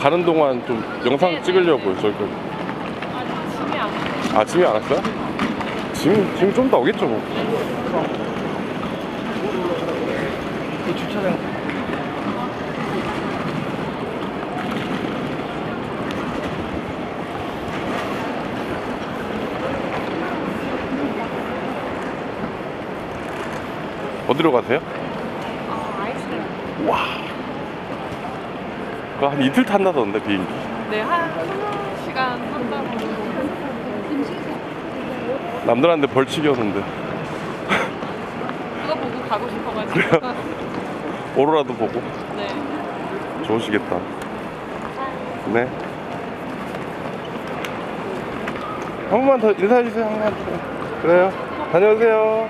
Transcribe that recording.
가는 동안 좀 영상 네, 찍으려고요 저기 아직 짐이 안 왔어요. 아침에 안 왔어요? 지금 지금 좀더 오겠죠 뭐. 그 주차장 어디로 가세요? 아, 아이스크림. 와. 그거 한 이틀 탄다던데 비행기. 네, 한 20시간 한다고. 남들한테 벌칙이었는데 그거 보고 가고 싶어가지고. 오로라도 보고 네. 좋으시겠다. 네. 한 번만 더 인사해 주세요. 한 번만 더. 그래요. 다녀오세요.